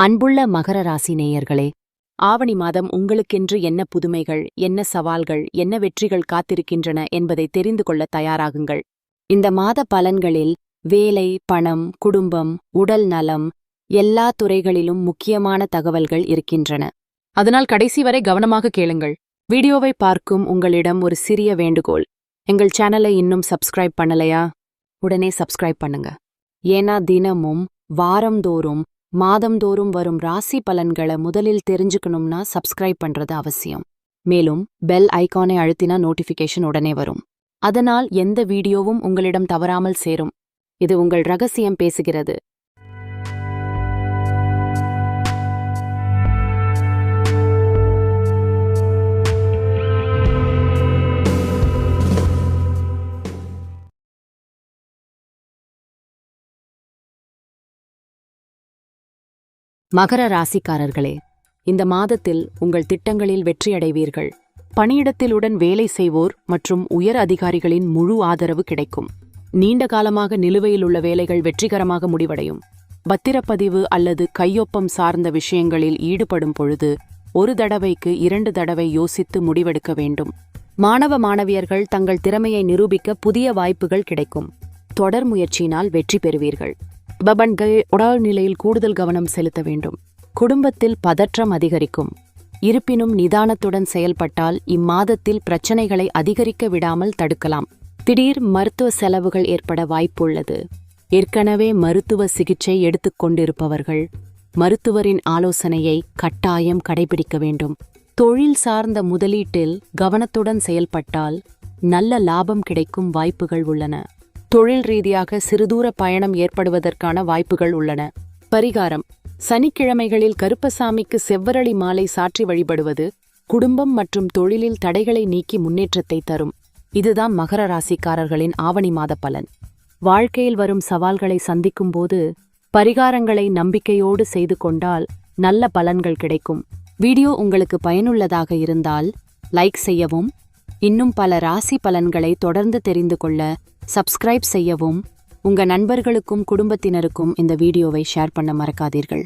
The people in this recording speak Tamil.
அன்புள்ள மகர ராசி நேயர்களே ஆவணி மாதம் உங்களுக்கென்று என்ன புதுமைகள் என்ன சவால்கள் என்ன வெற்றிகள் காத்திருக்கின்றன என்பதை தெரிந்து கொள்ள தயாராகுங்கள். இந்த மாத பலன்களில் வேலை பணம் குடும்பம் உடல் நலம் எல்லா துறைகளிலும் முக்கியமான தகவல்கள் இருக்கின்றன. அதனால் கடைசி வரை கவனமாக கேளுங்கள். வீடியோவை பார்க்கும் உங்களிடம் ஒரு சிறிய வேண்டுகோள். எங்கள் சேனலை இன்னும் சப்ஸ்கிரைப் பண்ணலையா? உடனே சப்ஸ்கிரைப் பண்ணுங்க. ஏன்னா தினமும் வாரந்தோறும் மாதந்தோறும் வரும் ராசி பலன்களை முதலில் தெரிஞ்சுக்கணும்னா சப்ஸ்கிரைப் பண்றது அவசியம். மேலும் பெல் ஐகானை அழுத்தினா நோட்டிஃபிகேஷன் உடனே வரும். அதனால் எந்த வீடியோவும் உங்களிடம் தவறாமல் சேரும். இது உங்கள் ரகசியம் பேசுகிறது. மகர ராசிக்காரர்களே இந்த மாதத்தில் உங்கள் திட்டங்களில் வெற்றியடைவீர்கள். பணியிடத்திலுடன் வேலை செய்வோர் மற்றும் உயர் அதிகாரிகளின் முழு ஆதரவு கிடைக்கும். நீண்ட காலமாக நிலுவையில் உள்ள வேலைகள் வெற்றிகரமாக முடிவடையும். பத்திரப்பதிவு அல்லது கையொப்பம் சார்ந்த விஷயங்களில் ஈடுபடும் பொழுது ஒரு தடவைக்கு இரண்டு தடவை யோசித்து முடிவெடுக்க வேண்டும். மாணவ மாணவியர்கள் தங்கள் திறமையை நிரூபிக்க புதிய வாய்ப்புகள் கிடைக்கும். தொடர் முயற்சியினால் வெற்றி பெறுவீர்கள். பபன்கள் உடல் நிலையில் கூடுதல் கவனம் செலுத்த வேண்டும். குடும்பத்தில் பதற்றம் அதிகரிக்கும். இருப்பினும் நிதானத்துடன் செயல்பட்டால் இம்மாதத்தில் பிரச்சனைகளை அதிகரிக்க விடாமல் தடுக்கலாம். திடீர் மருத்துவ செலவுகள் ஏற்பட வாய்ப்புள்ளது. ஏற்கனவே மருத்துவ சிகிச்சை எடுத்துக்கொண்டிருப்பவர்கள் மருத்துவரின் ஆலோசனையை கட்டாயம் கடைபிடிக்க வேண்டும். தொழில் சார்ந்த முதலீட்டில் கவனத்துடன் செயல்பட்டால் நல்ல லாபம் கிடைக்கும் வாய்ப்புகள் உள்ளன. தொழில் ரீதியாக சிறுதூர பயணம் ஏற்படுவதற்கான வாய்ப்புகள் உள்ளன. பரிகாரம். சனிக்கிழமைகளில் கருப்பசாமிக்கு செவ்வரளி மாலை சாற்றி வழிபடுவது குடும்பம் மற்றும் தொழிலில் தடைகளை நீக்கி முன்னேற்றத்தை தரும். இதுதான் மகர ராசிக்காரர்களின் ஆவணி மாத பலன். வாழ்க்கையில் வரும் சவால்களை சந்திக்கும்போது பரிகாரங்களை நம்பிக்கையோடு செய்து கொண்டால் நல்ல பலன்கள் கிடைக்கும். வீடியோ உங்களுக்கு பயனுள்ளதாக இருந்தால் லைக் செய்யவும் இன்னும் பல ராசி பலன்களை தொடர்ந்து தெரிந்து கொள்ள சப்ஸ்கிரைப் செய்யவும் உங்க நண்பர்களுக்கும் குடும்பத்தினருக்கும் இந்த வீடியோவை ஷேர் பண்ண மறக்காதீர்கள்.